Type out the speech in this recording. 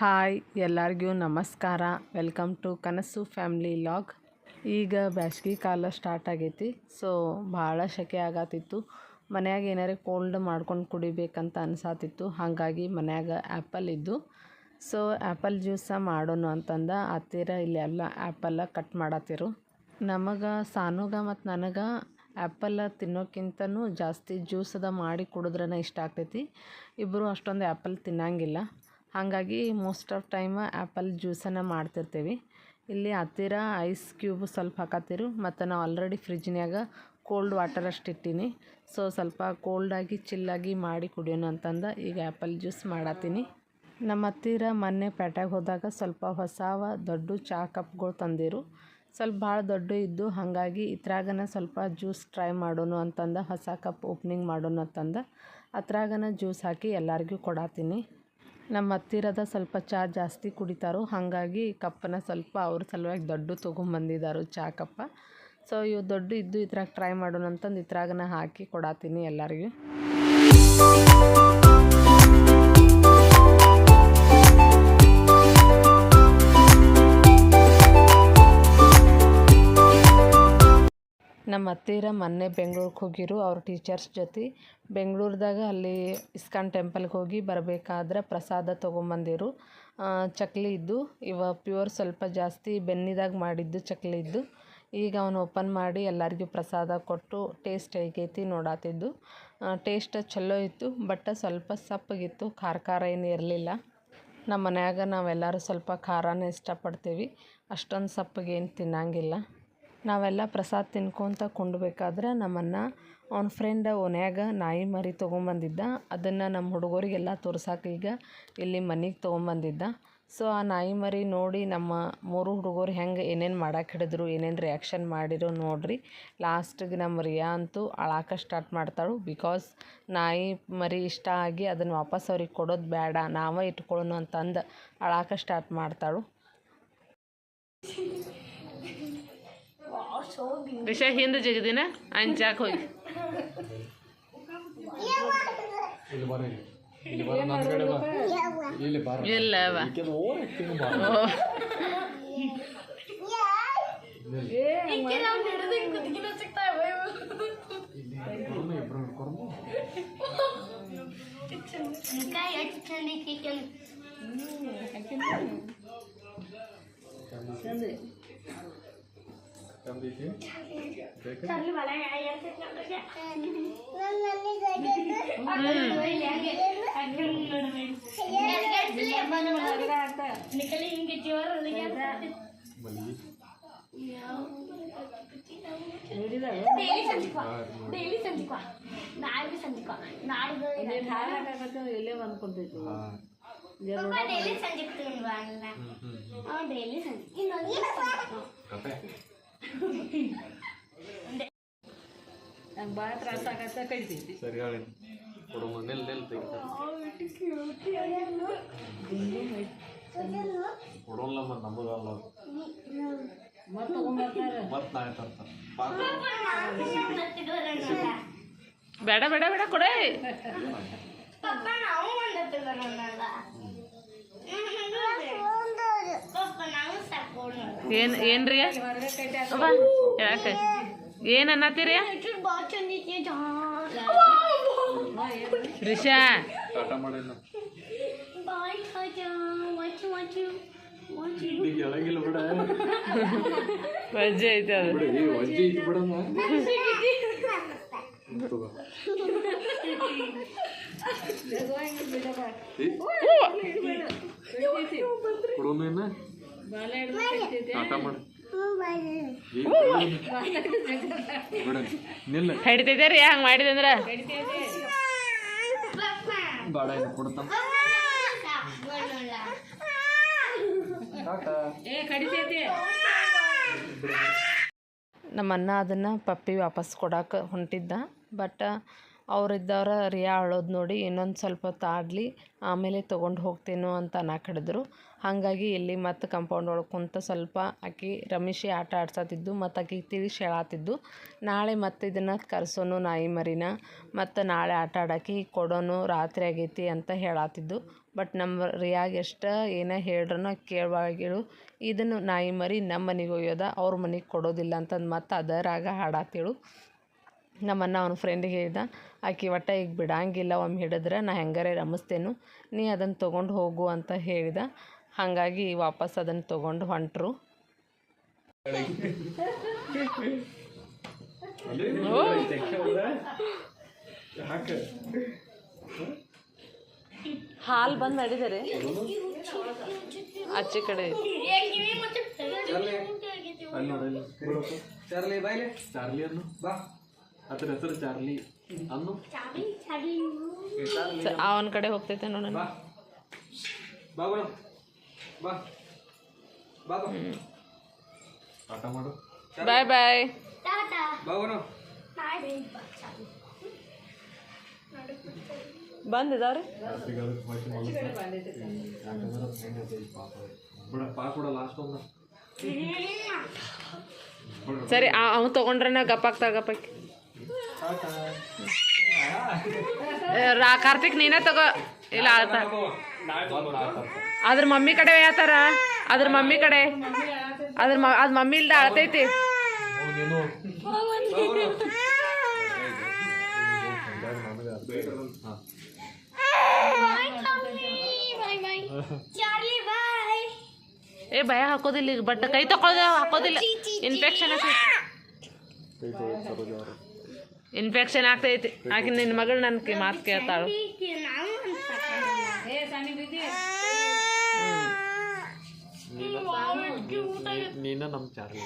Hi, ಎಲ್ಲರಿಗೂ ನಮಸ್ಕಾರ. Welcome to Kanasu family vlog ಈಗ ಬ್ಯಾಸ್ಗೆ ಕಾಲ ಸ್ಟಾರ್ಟ್ ಆಗೈತಿ ಸೊ ಭಾಳ ಸೆಕೆ ಆಗತ್ತಿತ್ತು. ಮನ್ಯಾಗ ಏನಾರೇ ಕೋಲ್ಡ್ ಮಾಡ್ಕೊಂಡು ಕುಡಿಬೇಕಂತ ಅನ್ಸಾತಿತ್ತು. ಹಾಗಾಗಿ ಮನ್ಯಾಗ ಆ್ಯಪಲ್ ಇದ್ದು ಸೊ ಆ್ಯಪಲ್ ಜ್ಯೂಸ ಮಾಡೋಣ ಅಂತಂದ ಹತ್ತಿರ ಇಲ್ಲಿ ಎಲ್ಲ ಆ್ಯಪಲ್ಲ ಕಟ್ ಮಾಡತ್ತಿರು. ನಮಗೆ ಸಾನುಗ ಮತ್ತು ನನಗೆ ಆ್ಯಪಲ್ ತಿನ್ನೋಕ್ಕಿಂತನೂ ಜಾಸ್ತಿ ಜ್ಯೂಸದ ಮಾಡಿ ಕುಡಿದ್ರೇ ಇಷ್ಟ ಆಗ್ತೈತಿ. ಇಬ್ಬರು ಅಷ್ಟೊಂದು ಆ್ಯಪಲ್ ತಿನ್ನಂಗಿಲ್ಲ. ಹಾಗಾಗಿ ಮೋಸ್ಟ್ ಆಫ್ ಟೈಮ್ ಆ್ಯಪಲ್ ಜ್ಯೂಸನ್ನು ಮಾಡ್ತಿರ್ತೀವಿ. ಇಲ್ಲಿ ಹತ್ತಿರ ಐಸ್ ಕ್ಯೂಬ್ ಸ್ವಲ್ಪ ಹಾಕತ್ತಿರು. ಮತ್ತು ನಾವು ಆಲ್ರೆಡಿ ಫ್ರಿಜ್ನ್ಯಾಗ ಕೋಲ್ಡ್ ವಾಟರ್ ಅಷ್ಟು ಇಟ್ಟೀನಿ. ಸೊ ಸ್ವಲ್ಪ ಕೋಲ್ಡಾಗಿ ಚಿಲ್ಲಾಗಿ ಮಾಡಿ ಕುಡಿಯೋಣ ಅಂತಂದ ಈಗ ಆ್ಯಪಲ್ ಜ್ಯೂಸ್ ಮಾಡತ್ತೀನಿ ನಮ್ಮ ಹತ್ತಿರ ಮೊನ್ನೆ ಪೇಟ್ಯಾಗ ಹೋದಾಗ ಸ್ವಲ್ಪ ಹೊಸವ ದೊಡ್ಡ ಚಹಾ ಕಪ್ಗಳು ತಂದಿರು. ಸ್ವಲ್ಪ ಭಾಳ ದೊಡ್ಡ ಇದ್ದು ಹಾಗಾಗಿ ಇದ್ರಾಗನ ಸ್ವಲ್ಪ ಜ್ಯೂಸ್ ಟ್ರೈ ಮಾಡೋಣ ಅಂತಂದ, ಹೊಸ ಕಪ್ ಓಪ್ನಿಂಗ್ ಮಾಡೋಣ ಅಂತಂದ. ಅತ್ರಾಗನ ಜ್ಯೂಸ್ ಹಾಕಿ ಎಲ್ಲರಿಗೂ ಕೊಡತ್ತೀನಿ ನಮ್ಮ ಹತ್ತಿರದ ಸ್ವಲ್ಪ ಚಹಾ ಜಾಸ್ತಿ ಕುಡಿತಾರೋ ಹಾಗಾಗಿ ಕಪ್ಪನ ಸ್ವಲ್ಪ ಅವ್ರ ಸಲುವಾಗಿ ದೊಡ್ಡ ತೊಗೊಂಬಂದಿದ್ದಾರು ಚಹಾ ಕಪ್ಪ. ಸೊ ಇವು ದೊಡ್ಡ ಇದ್ದು ಇದ್ರಾಗ ಟ್ರೈ ಮಾಡೋಣ ಅಂತಂದು ಇದ್ರಾಗನ ಹಾಕಿ ಕೊಡಾತೀನಿ ಎಲ್ಲರಿಗೂ. ನಮ್ಮ ಹತ್ತಿರ ಮೊನ್ನೆ ಬೆಂಗ್ಳೂರಿಗೆ ಹೋಗಿರು, ಅವ್ರ ಟೀಚರ್ಸ್ ಜೊತೆ. ಬೆಂಗಳೂರದಾಗ ಅಲ್ಲಿ ಇಸ್ಕಾನ್ ಟೆಂಪಲ್ಗೆ ಹೋಗಿ ಬರಬೇಕಾದ್ರೆ ಪ್ರಸಾದ ತೊಗೊಂಬಂದಿರು. ಚಕ್ಲಿ ಇದ್ದು, ಇವ ಪ್ಯೂರ್ ಸ್ವಲ್ಪ ಜಾಸ್ತಿ ಬೆನ್ನಿದಾಗ ಮಾಡಿದ್ದು ಚಕ್ಲಿ ಇದ್ದು. ಈಗ ಅವನು ಓಪನ್ ಮಾಡಿ ಎಲ್ಲರಿಗೂ ಪ್ರಸಾದ ಕೊಟ್ಟು ಟೇಸ್ಟ್ ಹೇಗೈತಿ ನೋಡಾತಿದ್ದು. ಟೇಸ್ಟ್ ಚಲೋ ಇತ್ತು ಬಟ್ ಸ್ವಲ್ಪ ಸಪ್ಪಗಿತ್ತು, ಖಾರ ಖಾರ ಏನು ಇರಲಿಲ್ಲ. ನಮ್ಮ ಮನ್ಯಾಗ ನಾವೆಲ್ಲರೂ ಸ್ವಲ್ಪ ಖಾರನೇ ಇಷ್ಟಪಡ್ತೀವಿ. ಅಷ್ಟೊಂದು ಸಪ್ಪಗೇನು ತಿನ್ನಂಗಿಲ್ಲ. ನಾವೆಲ್ಲ ಪ್ರಸಾದ ತಿನ್ಕೊತ ಕುಂಡ್ಬೇಕಾದ್ರೆ ನಮ್ಮನ್ನ ಅವ್ನ ಫ್ರೆಂಡ್ ಓನ್ಯಾಗ ನಾಯಿ ಮರಿ ತೊಗೊಂಬಂದಿದ್ದ. ಅದನ್ನು ನಮ್ಮ ಹುಡುಗರಿಗೆಲ್ಲ ತೋರ್ಸಕ್ಕೆ ಈಗ ಇಲ್ಲಿ ಮನೆಗೆ ತೊಗೊಂಬಂದಿದ್ದ. ಸೊ ಆ ನಾಯಿ ಮರಿ ನೋಡಿ ನಮ್ಮ ಮೂರು ಹುಡುಗರು ಹೆಂಗೆ ಏನೇನು ಮಾಡಕ್ಕೆ ಹಿಡಿದ್ರು, ಏನೇನು ರಿಯಾಕ್ಷನ್ ಮಾಡಿರು ನೋಡ್ರಿ. ಲಾಸ್ಟಿಗೆ ನಮ್ಮ ರಿಯಾ ಅಂತೂ ಅಳಾಕ ಸ್ಟಾರ್ಟ್ ಮಾಡ್ತಾಳು. ಬಿಕಾಸ್ ನಾಯಿ ಮರಿ ಇಷ್ಟ ಆಗಿ ಅದನ್ನು ವಾಪಸ್ ಅವ್ರಿಗೆ ಕೊಡೋದು ಬೇಡ ನಾವೇ ಇಟ್ಕೊಳ್ಳೋಣ ಅಂತಂದು ಅಳಾಕ ಸ್ಟಾರ್ಟ್ ಮಾಡ್ತಾಳು. ರಿಷಾ ಹಿಂದೆ ಜಗದಿನ ಅಂಚಾಕ್ ಹೋಗಿ ಇಲ್ಲ ಬರ ಇಲ್ಲಿ. ಇಲ್ಲಿ ಬರ ನನ್ನ ಕಡೆ ಬಾ ಇಲ್ಲಿ ಬರ ಇಲ್ಲ ಬಾ ಈಕೆದು ಓವರ್ ಆಕ್ಟಿಂಗ್ ಬಾ ಇಬ್ರು ಇಬ್ರು ಹಿಡ್ಕೊಂಡು ಚಂದೈತಿ ಬೇಕಾ ಬಲಿ ಡೈಲಿ ಸಂಜಿಕೋ ನಾಳೆ ಸಂಜಿಕೋ ನಾಡ್ದು ಇಲ್ಲೇ ಬಂದ್ಕೊಳ್ತೈತಿ ಹಾ ಡೈಲಿ ಸಂಜಿಕ್ತೀನಿ ಅಲ್ಲ ಹ್ಮ್ ಹ್ಮ್ ಡೈಲಿ ಸಂಜೆ ಇನ್ನೊಂದು ಸಂಜಿಕೋ ಕತೆ ನಂಗೆ ಭಾಳ ತ್ರಾಸ ಆಗತ್ತ ಕಳಿತೈತಿ ಸರಿ ಹೇಳಿ. ಕೊಡಮ್ಮ ನಿಲ್ ಕೊಡೋಲ್ಲ ಮತ್ತೆ ನಮ್ಮದಲ್ಲ ಮತ್ತೆ ಮತ್ತೆ ನಾಳೆ ತರ್ತಾರೆ ಬೇಡ ಬೇಡ ಬೇಡ ಕೊಡೆ. ಪಪ್ಪ ನಾವು mandatiಲ್ಲ ಪಪ್ಪ ನಾವು ಸಾಕೋಣ ಏನು ಏನ್ರಿ? ಯಾಕೆ? ಏನು ಅನ್ನತ್ತೀರಿ? ರಿಷಾ. ವಜ್ಜೆ ಐತೆ ಅದು. ಬಿಡಮ್ಮ ಕೊಡೋಮೇನ ಮಾಡಿ ಹಿಡಿತೈತೆ ರೀ ಹಂಗೆ ಮಾಡಿದಂದ್ರೆ ಬಾಡ ಏನು ಕೊಡ್ತಾನ. ಟಾಟಾ ನಮ್ಮ ಅಣ್ಣ ಅದನ್ನು ಪಪ್ಪಿ ವಾಪಸ್ ಕೊಡಕ್ಕೆ ಹೊಂಟಿದ್ದ ಬಟ್ ಅವರಿದ್ದವ್ರ ರಿಯಾ ಅಳೋದು ನೋಡಿ ಇನ್ನೊಂದು ಸ್ವಲ್ಪ ಹೊತ್ತು ಆಡಲಿ ಆಮೇಲೆ ತೊಗೊಂಡು ಹೋಗ್ತೇನೋ ಅಂತ ಅನ್ನಕಡಿದ್ರು ಹಾಗಾಗಿ ಇಲ್ಲಿ ಮತ್ತೆ ಕಂಪೌಂಡ್ ಒಳಗೆ ಕುಂತ ಸ್ವಲ್ಪ ಆಕಿ ರಮೇಶಿ ಆಟ ಆಡ್ಸತ್ತಿದ್ದು ಮತ್ತು ಆಕಿಗೆ ತಿಳಿಸಿ ಹೇಳತ್ತಿದ್ದು ನಾಳೆ ಮತ್ತೆ ಇದನ್ನು ಕರೆಸೋನು ನಾಯಿ ಮರಿನ, ಮತ್ತು ನಾಳೆ ಆಟ ಆಡೋಕೆ ಕೊಡೋನು ರಾತ್ರಿ ಆಗೈತಿ ಅಂತ ಹೇಳತ್ತಿದ್ದು ಬಟ್ ನಮ್ಮ ರಿಯಾಗೆ ಎಷ್ಟು ಏನೇ ಹೇಳ್ರೂ ಕೇಳುವಾಗಿಳು ಇದನ್ನು ನಾಯಿ ಮರಿ ನಮ್ಮ ಮನೆಗೆ ಒಯ್ಯೋದ, ಅವ್ರ ಮನೆಗೆ ಕೊಡೋದಿಲ್ಲ ಅಂತಂದು ಮತ್ತೆ ಅದರಾಗ ಹಾಡಾತಿಳು ನಮ್ಮನ್ನ ಅವನ ಫ್ರೆಂಡಿಗೆ ಹೇಳಿದ ಆಕೆ ಒಟ್ಟ ಈಗ ಬಿಡಂಗಿಲ್ಲ ಒಮ್ಮೆ ಹಿಡಿದ್ರೆ ನಾ ಹೆಂಗಾರೆ ರಮಿಸ್ತೇನು ನೀ ಅದನ್ನು ತೊಗೊಂಡು ಹೋಗು ಅಂತ ಹೇಳಿದ. ಹಾಗಾಗಿ ವಾಪಸ್ ಅದನ್ನು ತೊಗೊಂಡು ಹೊಂಟರು. ಹಾಲ್ ಬಂದು ಮಾಡಿದ್ದಾರೆ ಆಚೆ ಕಡೆ. ಬಾ. ಅದ್ರ ಹೆಸರು ಚಾರ್ಲಿ. ಅನ್ನು? ಚಾಬಿ ಚಾಬಿ ಅವನ ಕಡೆ ಹೋಗ್ತೈತೆ ನೋಡೋಣ ಬಾ. ಬಾ ಬಿಡು ಬಾ. ಬಾ ಬಾ ಆಟ ಮಾಡು. ಬಾಯ್ ಬಾಯ್. ಟಾಟಾ. ಬಾ ಬರೋ ಬಾಯ್ ಬಾಯ್ ಚಾಬಿ ಬಂದಿದಾವ್ರಿ? ಬಿಡ ಪಾ ಕೂಡ ಲಾಸ್ಟ್ ಒಂದು. ಸರಿ ಅವ ತೊಗೊಂಡ್ರೆ ನಾ ಗಪ್ಪಾಗ್ತಾರ ಗಪ್ಪಾಕಿ ರಾ ಕಾರ್ತಿಕ್ ನೀನೇ ತಗೋ. ಇಲ್ಲ ಆಳ್ತ ಅದ್ರ ಮಮ್ಮಿ ಕಡೆ ಯಾತಾರ ಅದ್ರ ಮಮ್ಮಿ ಕಡೆ. ಅದ್ರ ಮ ಅದ್ ಮಮ್ಮಿ ಇಲ್ದ ಅಳ್ತೈತಿ. ನೀನು ಬಾಯ್ ಚಾಬಿ ಬಾಯ್ ಬಾಯ್ ಚಾರ್ಲಿ ಬಾಯ್ ಏ ಭಯ ಹಾಕೋದಿಲ್ಲ ಈಗ ಬಟ್ ಕೈ ತಕೊಳ್ಳೋದು ಹಾಕೋದಿಲ್ಲ. ಇನ್ಫೆಕ್ಷನ್ ಆಗ್ತೈತಿ. ಇನ್ಫೆಕ್ಷನ್ ಆಗ್ತೈತಿ ಆಕೆ ನಿನ್ನ ಮಗಳು ನನ್ನ ಮಾತು ಕೇಳ್ತಾಳು ನಾವು ನೀನ ನಮ್ಮ ಚಾರ್ಲಿ